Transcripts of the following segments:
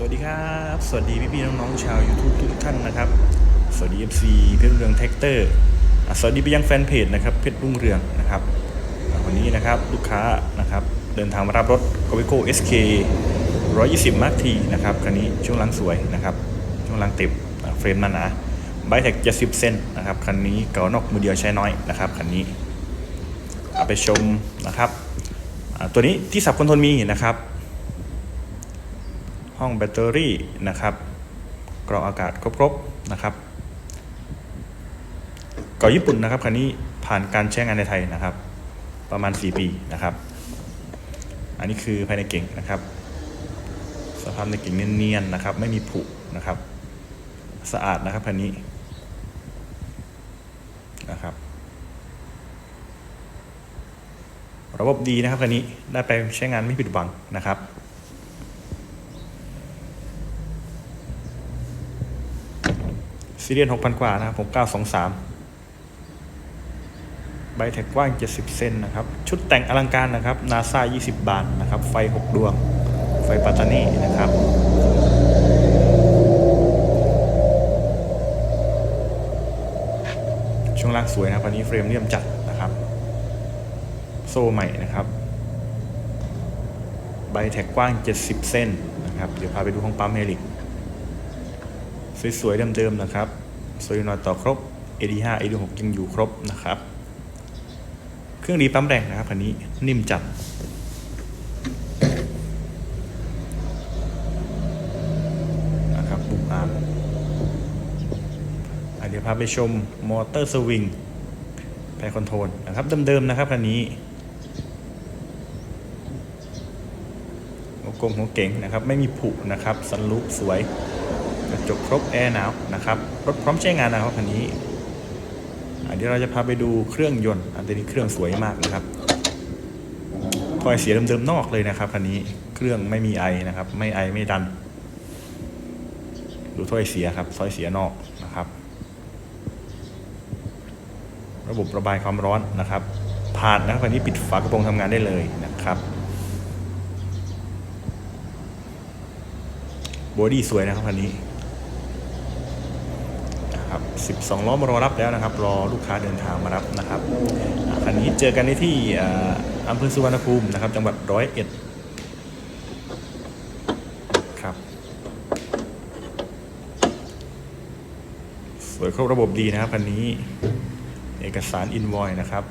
สวัสดีครับ สวัสดีพี่พี่ๆน้องๆชาว YouTube ทุกท่านนะครับ สวัสดี FC เพชรเรืองแท็กเตอร์สวัสดีไปยังแฟนเพจนะครับเพชรรุ่งเรืองนะครับวันนี้นะครับลูกค้านะครับเดินทางมารับรถ g o v i c o SK 120 Mark T นะครับคันนี้ช่วงล่างสวยนะครับช่วงล่างติดเฟรมหนาหนาไบแท็ก70เซนนะครับคันนี้เก่านอกมือเดียวใช้น้อยนะครับคันนี้เอาไปชมนะครับตัวนี้ที่สับคอนโทรลมีนะครับ ห้องแบตเตอรี่นะครับกรองอากาศครบๆนะครับเก่าญี่ปุ่นนะครับคันนี้ผ่านการใช้งานในไทยนะครับ ประมาณ 4 ปีนะครับ อันนี้คือภายในเก่งนะครับ สภาพในเก่งเนียนๆนะครับ ไม่มีผุนะครับ สะอาดนะครับคันนี้นะครับ ระบบดีนะครับคันนี้ได้ไปใช้งานไม่ผิดหวังนะครับ ซีเรียน6,000กว่านะครับผม923ใบแท็กกว้าง 70 เซนนะครับ ชุดแต่งอลังการนะครับนาซา20 บาทนะครับ ไฟ 6 ดวง ไฟปัตตานีนะครับ ช่วงล่างสวยนะครับอันนี้เฟรมเลี่ยมจัดนะครับ โซ่ใหม่นะครับ ใบแท็กกว้าง 70เส้นนะครับ เดี๋ยวพาไปดูห้องปั๊มเฮลิก สวยๆเดิมๆนะครับโซลินอยต่อครบ AD5 AD6 ยังอยู่ครบนะครับ เครื่องดีปั๊มแรงนะครับคันนี้นิ่มจัดนะครับบุกอาร์มอะเดี๋ยวพาไปชมมอเตอร์สวิงแพรคอนโทรลนะครับเดิมๆนะครับคันนี้หัวกลมหัวเก่งนะครับ ไม่มีผุนะครับสันลุปสวย กระจกครบแอร์หนาวนะครับ รถพร้อมใช้งานนะครับคันนี้เดี๋ยวเราจะพาไปดูเครื่องยนต์ อันนี้เครื่องสวยมากนะครับคอยเสียเดิมๆนอกเลยนะครับคันนี้เครื่องไม่มีไอนะครับ ไม่ไอไม่ดัน ดูถ้อยเสียครับถ้อยเสียนอกนะครับ ระบบระบายความร้อนนะครับ ผ่านนะครับคันนี้ปิดฝากระโปรงทำงานได้เลยนะครับบอดี้สวยนะครับคันนี้ 12ล้อมารอรับแล้วนะครับ รอลูกค้าเดินทางมารับนะครับอันนี้เจอกันในที่อ่าอำเภอสุวรรณภูมินะครับ จังหวัดร้อยเอ็ดครับสวยครบระบบดีนะครับคันนี้เอกสารอินวอยนะครับ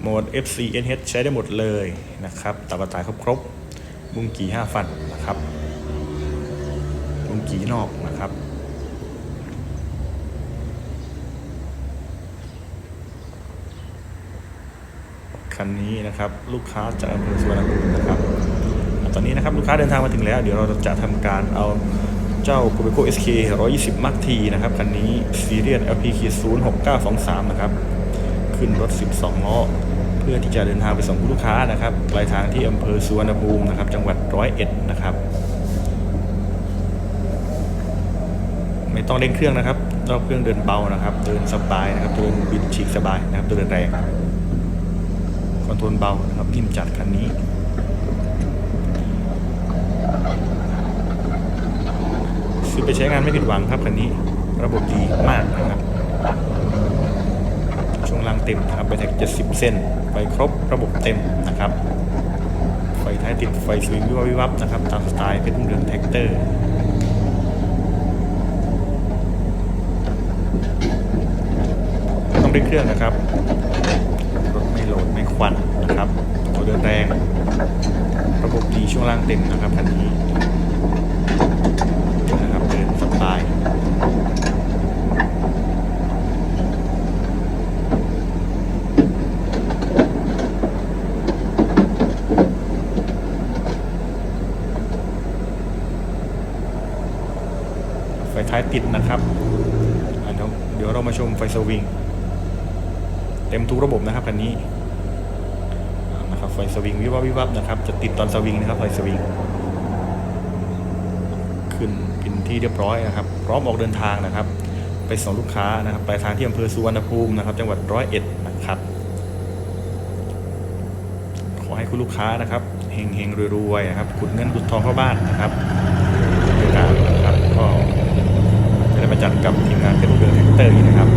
โหมด FC NH ใช้ได้หมดเลยนะครับตับกระต่ายครบครบบุ้งกี5ฟันนะครับบุ้งกีนอกนะครับ คันนี้นะครับ ลูกค้าจากอำเภอสุวรรณภูมินะครับ ตอนนี้นะครับลูกค้าเดินทางมาถึงแล้ว เดี๋ยวเราจะทำการเอาเจ้า g o b e c o SK 120 Mark T นะครับ คันนี้ Series LP 06923 นะครับ ขึ้นรถ 12 ล้อ เพื่อที่จะเดินทางไปส่งลูกค้านะครับปลายทางที่อำเภอสุวรรณภูมินะครับ จังหวัดร้อยเอ็ดนะครับ ไม่ต้องเร่งเครื่องนะครับรอบเครื่องเดินเบานะครับ เดินสบายนะครับ เดินบิดฉีกสบายนะครับ เดินแรง คอนโทรลเบานะครับนิ่มจัดคันนี้ซื้อไปใช้งานไม่ผิดหวังครับคันนี้ ระบบดีมากนะครับช่วงล่างเต็มนะครับไฟแท็ก70 เส้นไฟครบระบบเต็มนะครับ ไฟท้ายติดไฟสวิงวิววับวิวับนะครับ ตามสไตล์เพชรรุ่งเรืองแท็กเตอร์ต้องเร่งเครื่องนะครับ ควันนะครับตัวเดินแรง ระบบดีช่วงล่างเต็มนะครับคันนี้นะครับเดินสบายไฟท้ายติดนะครับเดี๋ยวเรามาชมไฟสวิง เต็มทุกระบบนะครับคันนี้ับไฟสวิงวิวับวิวับนะครับจะติดตอนสวิงนะครับไฟสวิงขึ้นเป็นที่เรียบร้อยนะครับพร้อมออกเดินทางนะครับ ไปส่งลูกค้านะครับไปทางที่อำเภอสุวรรณภูมินะครับ จังหวัดร้อยเอ็ดนะครับขอให้คุณลูกค้านะครับเฮงเฮงรวยๆนะครับขุดเงินขุดทองเข้าบ้านนะครับโดยการนะครับก็จะได้มาจัดกับทีมงานเป็นเรือแท็กเตอร์นะครับ